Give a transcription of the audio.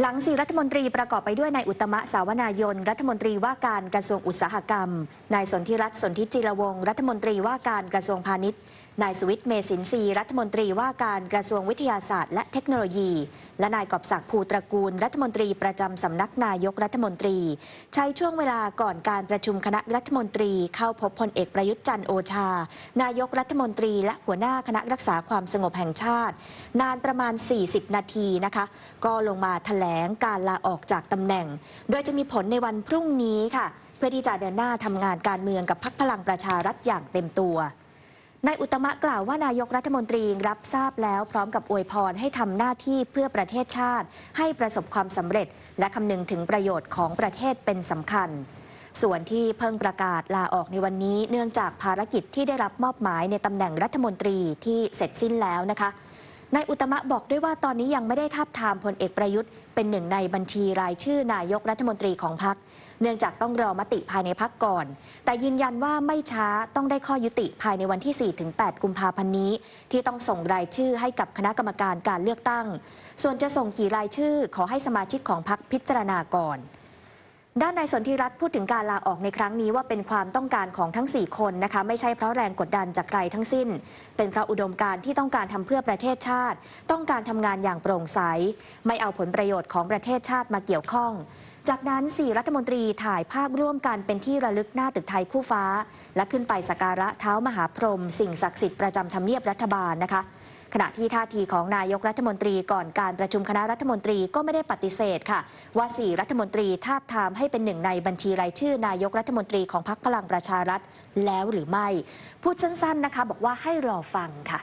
หลังสี่รัฐมนตรีประกอบไปด้วยนายอุตมะสาวนายน รัฐมนตรีว่าการกระทรวงอุตสาหกรรม นายสนธิรัตน์สนธิจิรวงรัฐมนตรีว่าการกระทรวงพาณิชย์ นายสุวิทย์เมสินทรีรัฐมนตรีว่าการกระทรวงวิทยาศาสตร์และเทคโนโลยี และนายกอบศักดิ์ภูตระกูล รัฐมนตรีประจำสำนักนายกรัฐมนตรี ใช้ช่วงเวลาก่อนการประชุมคณะรัฐมนตรี เข้าพบพลเอกประยุทธ์จันทร์โอชา นายกรัฐมนตรี และหัวหน้าคณะรักษาความสงบแห่งชาติ นานประมาณ 40 นาทีนะคะ ก็ลงมาแถลงการลาออกจากตำแหน่ง โดยจะมีผลในวันพรุ่งนี้ค่ะ เพื่อที่จะเดินหน้าทำงานการเมืองกับพรรคพลังประชารัฐอย่างเต็มตัว นายอุตมะกล่าวว่านายกรัฐมนตรีรับทราบแล้วพร้อมกับอวยพรให้ทำหน้าที่เพื่อประเทศชาติ ให้ประสบความสำเร็จ และคำนึงถึงประโยชน์ของประเทศเป็นสำคัญ ส่วนที่เพิ่งประกาศลาออกในวันนี้ เนื่องจากภารกิจที่ได้รับมอบหมายในตำแหน่งรัฐมนตรีที่เสร็จสิ้นแล้วนะคะ นายอุตมะบอกด้วยว่าตอนนี้ยังไม่ได้ทับทามพลเอกประยุทธ์เป็นหนึ่งในบัญชีรายชื่อนายกรัฐมนตรีของพรรคเนื่องจากต้องรอมติภายในพักก่อน แต่ยืนยันว่าไม่ช้าต้องได้ข้อยุติภายในวันที่ 4-8 กุมภาพันธ์นี้ ที่ต้องส่งรายชื่อให้กับคณะกรรมการการเลือกตั้ง ส่วนจะส่งกี่รายชื่อขอให้สมาชิกของพรรคพิจารณาก่อน ด้านนายสนธิรัตน์พูดถึงการลาออกในครั้งนี้ว่าเป็นความต้องการของทั้ง 4 คนนะคะ ไม่ใช่เพราะแรงกดดันจากใครทั้งสิ้น เป็นเพราะอุดมการณ์ที่ต้องการทำเพื่อประเทศชาติ ต้องการทำงานอย่างโปร่งใส ไม่เอาผลประโยชน์ของประเทศชาติมาเกี่ยวข้อง จากนั้น 4 รัฐมนตรีถ่ายภาพร่วมกันเป็นที่ระลึกหน้าตึกไทยคู่ฟ้า และขึ้นไปสักการะเท้ามหาพรหมสิ่งศักดิ์สิทธิ์ประจำทำเนียบรัฐบาลนะคะ ขณะที่ท่าทีของนายกรัฐมนตรีก่อนการประชุมคณะรัฐมนตรีก็ไม่ได้ปฏิเสธค่ะ ว่า 4 รัฐมนตรีทาบทามให้เป็นหนึ่งในบัญชีรายชื่อนายกรัฐมนตรีของพรรคพลังประชารัฐแล้วหรือไม่ พูดสั้นๆนะคะ บอกว่าให้รอฟังค่ะ